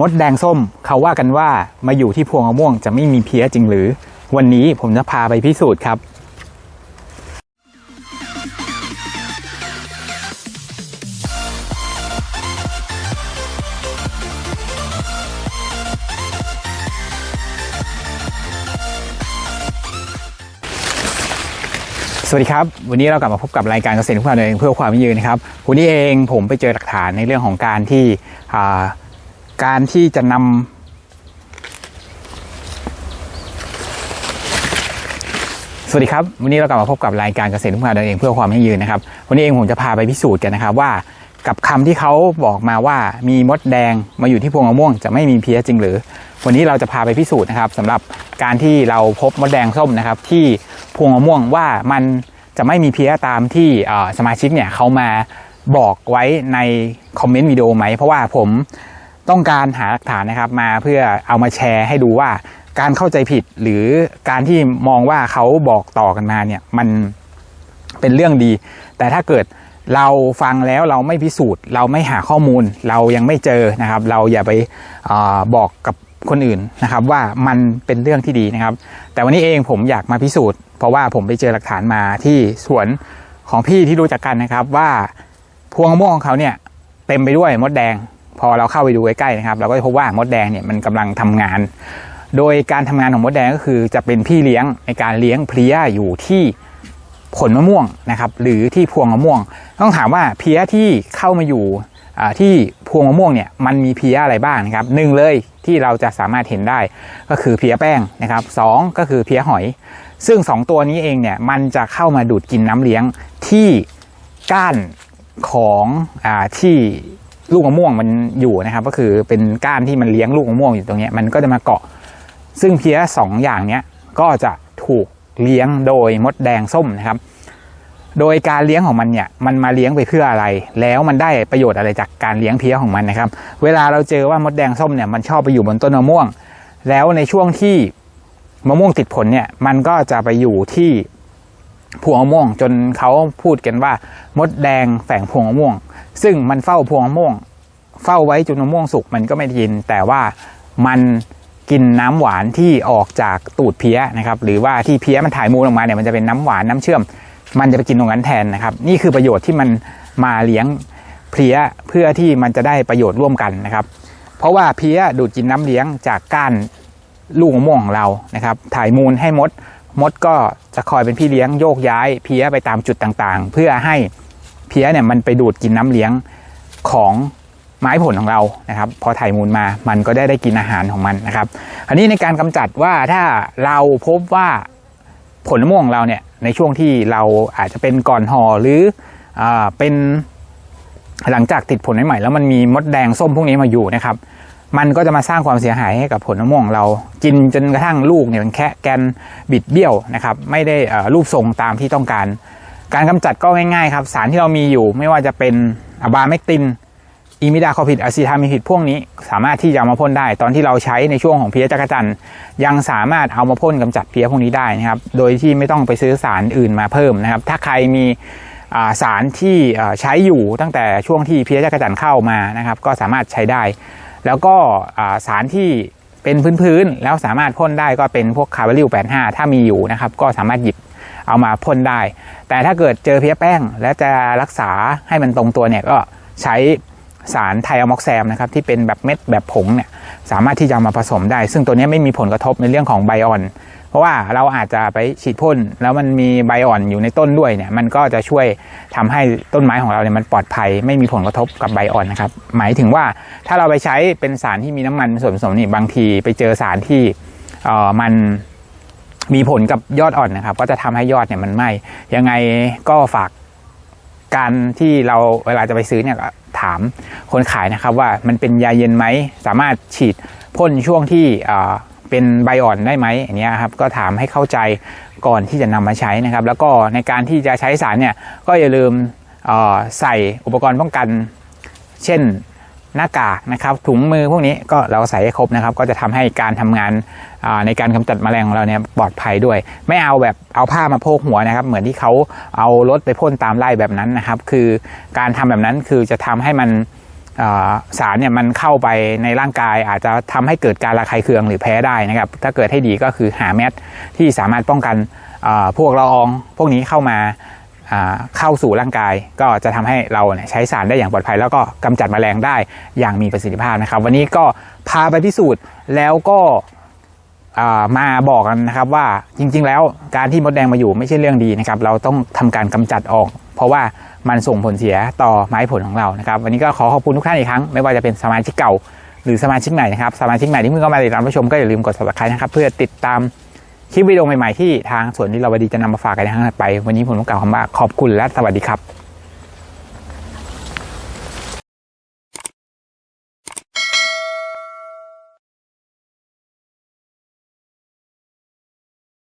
มดแดงส้มเขาว่ากันว่ามาอยู่ที่พวงมะม่วงจะไม่มีเพี้ยจริงหรือ วันนี้ผมจะพาไปพิสูจน์ครับ สวัสดีครับ วันนี้เรากลับมาพบกับรายการเกษตรทุกความเองเพื่อความยั่งยืนนะครับวันนี้เองผมไปเจอหลักฐานในเรื่องของการที่ การที่จะนำสวัสดีครับ วันนี้เรากลับมาพบกับรายการเกษตรทุกความเองเพื่อความยั่งยืนนะครับ วันนี้เองผมจะพาไปพิสูจน์กันนะครับว่ากับคำที่เขาบอกมาว่ามีมดแดงมาอยู่ที่พวงมะม่วง จะไม่มีเพี้ยจริงหรือ วันนี้เราจะพาไปพิสูจน์นะครับสำหรับการที่เราพบมดแดงส้มนะครับ ที่พวงมะม่วงว่ามันจะไม่มีเพี้ยตามที่สมาชิกเนี่ยเขามาบอกไว้ในคอมเมนต์วิดีโอไหมเพราะว่าผม ต้องการหาหลักฐานนะครับมาเพื่อเอามาแชร์ให้ดูว่าการเข้าใจผิดหรือการที่มองว่าเขาบอกต่อกันมาเนี่ยมันเป็นเรื่องดี แต่ถ้าเกิดเราฟังแล้วเราไม่พิสูจน์ เราไม่หาข้อมูล เรายังไม่เจอนะครับ เราอย่าไปอบอกกับคนอื่นนะครับว่ามันเป็นเรื่องที่ดีนะครับ แต่วันนี้เองผมอยากมาพิสูจน์ เพราะว่าผมไปเจอหลักฐานมาที่สวนของพี่ที่รู้จักกันนะครับว่าพวงมะม่วงของเขาเนี่ยเต็มไปด้วยมดแดง พอเราเข้าไปดูใกล้ๆนะครับ เราก็จะพบว่ามดแดงเนี่ยมันกำลังทำงาน โดยการทำงานของมดแดงก็คือจะเป็นพี่เลี้ยงในการเลี้ยงเพลี้ยอยู่ที่ผลมะม่วงนะครับหรือที่พวงมะม่วง ต้องถามว่าเพลี้ยที่เข้ามาอยู่ที่พวงมะม่วงเนี่ยมันมีเพลี้ยอะไรบ้างนะครับหนึ่งเลยที่เราจะสามารถเห็นได้ก็คือเพลี้ยแป้งนะครับสองก็คือเพลี้ยหอย ซึ่งสองตัวนี้เองเนี่ยมันจะเข้ามาดูดกินน้ำเลี้ยงที่ก้านของอที่ ลูกมะม่วงมันอยู่นะครับ ก็คือเป็นก้านที่มันเลี้ยงลูกมะม่วงอยู่ตรงนี้มันก็จะมาเกาะ ซึ่งเพี้ยสองอย่างเนี้ยก็จะถูกเลี้ยงโดยมดแดงส้มนะครับ โดยการเลี้ยงของมันเนี่ยมันมาเลี้ยงไปเพื่ออะไร แล้วมันได้ประโยชน์อะไรจากการเลี้ยงเพี้ยของมันนะครับ เวลาเราเจอว่ามดแดงส้มเนี่ยมันชอบไปอยู่บนต้นมะม่วง แล้วในช่วงที่มะม่วงติดผลเนี่ยมันก็จะไปอยู่ที่ พวงมะม่วง จนเขาพูดกันว่า มดแดงแฝงพวงมะม่วง ซึ่งมันเฝ้าพวงมะม่วง เฝ้าไว้จนมะม่วงสุกมันก็ไม่ได้กิน แต่ว่ามันกินน้ำหวานที่ออกจากตูดเพี้ยนะครับ หรือว่าที่เพี้ยมันถ่ายมูลออกมาเนี่ยมันจะเป็นน้ำหวานน้ำเชื่อม มันจะไปกินตรงนั้นแทนนะครับ นี่คือประโยชน์ที่มันมาเลี้ยงเพี้ยเพื่อที่มันจะได้ประโยชน์ร่วมกันนะครับ เพราะว่าเพี้ยดูดกินน้ำเลี้ยงจากก้านลูกมะม่วงของเรานะครับ ถ่ายมูลให้มด มดก็ จะคอยเป็นพี่เลี้ยงโยกย้ายเพี้ยไปตามจุดต่างๆ เพื่อให้เพี้ยเนี่ยมันไปดูดกินน้ำเลี้ยงของไม้ผลของเรานะครับ พอถ่ายมูลมามันก็ได้ได้กินอาหารของมันนะครับ อันนี้ในการกำจัดว่าถ้าเราพบว่าผลมะม่วงเราเนี่ยในช่วงที่เราอาจจะเป็นก่อนห่อหรืออเป็นหลังจากติดผลใหม่ๆแล้วมันมีมดแดงส้มพวกนี้มาอยู่นะครับ มันก็จะมาสร้างความเสียหายให้กับผลมะม่วงเรากินจนกระทั่งลูกเนี่ยมันแค่แกนบิดเบี้ยวนะครับไม่ได้รูปทรงตามที่ต้องการ การกำจัดก็ง่ายๆครับ สารที่เรามีอยู่ไม่ว่าจะเป็นอะบาเมกตินอีมิดาคอพิดอะซิทามิพิดพวกนี้สามารถที่จะมาพ่นได้ ตอนที่เราใช้ในช่วงของเพี้ยจักจันยังสามารถเอามาพ่นกำจัดเพี้ยพวกนี้ได้นะครับโดยที่ไม่ต้องไปซื้อสารอื่นมาเพิ่มนะครับ ถ้าใครมีสารที่ใช้อยู่ตั้งแต่ช่วงที่เพี้ยจักจันเข้ามานะครับ ก็สามารถใช้ได้ แล้วก็สารที่เป็นพื้นๆแล้วสามารถพ่นได้ก็เป็นพวกคาร์บอนิล85 ถ้ามีอยู่นะครับ ก็สามารถหยิบเอามาพ่นได้ แต่ถ้าเกิดเจอเพี้ยแป้ง และจะรักษาให้มันตรงตัวเนี่ยก็ใช้ สารไทอะม็อกแซมนะครับที่เป็นแบบเม็ดแบบผงเนี่ยสามารถที่จะมาผสมได้ ซึ่งตัวนี้ไม่มีผลกระทบในเรื่องของไบออน เพราะว่าเราอาจจะไปฉีดพ่นแล้วมันมีไบออนอยู่ในต้นด้วยเนี่ยมันก็จะช่วยทำให้ต้นไม้ของเราเนี่ยมันปลอดภัย ไม่มีผลกระทบกับไบออนนะครับหมายถึงว่าถ้าเราไปใช้เป็นสารที่มีน้ำมันส่วนผสมนี่บางทีไปเจอสารที่เออมันมีผลกับยอดอ่อนนะครับ ก็จะทำให้ยอดเนี่ยมันไหม้ยังไงก็ฝากการที่เราเวลาจะไปซื้อเนี่ยก็ ถามคนขายนะครับว่ามันเป็นยาเย็นไหม สามารถฉีดพ่นช่วงที่เป็นใบอ่อนได้ไหมอย่างเงี้ยครับก็ถามให้เข้าใจก่อนที่จะนำมาใช้นะครับ แล้วก็ในการที่จะใช้สารเนี่ยก็อย่าลืมใส่อุปกรณ์ป้องกัน เช่น หน้ากากนะครับถุงมือพวกนี้ก็เราใส่ให้ครบนะครับ ก็จะทำให้การทำงานในการกำจัดแมลงของเราเนี่ยปลอดภัยด้วย ไม่เอาแบบเอาผ้ามาโพกหัวนะครับ เหมือนที่เขาเอารถไปพ่นตามไร่แบบนั้นนะครับ คือการทำแบบนั้นคือจะทำให้มันสารเนี่ยมันเข้าไปในร่างกาย อาจจะทำให้เกิดการระคายเคืองหรือแพ้ได้นะครับ ถ้าเกิดให้ดีก็คือหาแมสที่สามารถป้องกันพวกละอองพวกนี้เข้ามา เข้าสู่ร่างกาย ก็จะทำให้เราใช้สารได้อย่างปลอดภัย แล้วก็กำจัดแมลงได้อย่างมีประสิทธิภาพนะครับ วันนี้ก็พาไปพิสูจน์แล้วก็มาบอกกันนะครับว่าจริง ๆ แล้วการที่มดแดงมาอยู่ไม่ใช่เรื่องดีนะครับ เราต้องทำการกำจัดออก เพราะว่ามันส่งผลเสียต่อไม้ผลของเรานะครับ วันนี้ก็ขอขอบคุณทุกท่านอีกครั้ง ไม่ว่าจะเป็นสมาชิกเก่าหรือสมาชิกใหม่นะครับสมาชิกใหม่ที่เพิ่งเข้ามาติดตามรับชมก็อย่าลืมกด subscribe นะครับเพื่อติดตาม คลิปวิดีโอใหม่ๆที่ทางสวนที่เราวดีจะนำมาฝากกันในครั้งถัดไป วันนี้ผมต้องกล่าวคำว่าขอบคุณและสวัสดีครับ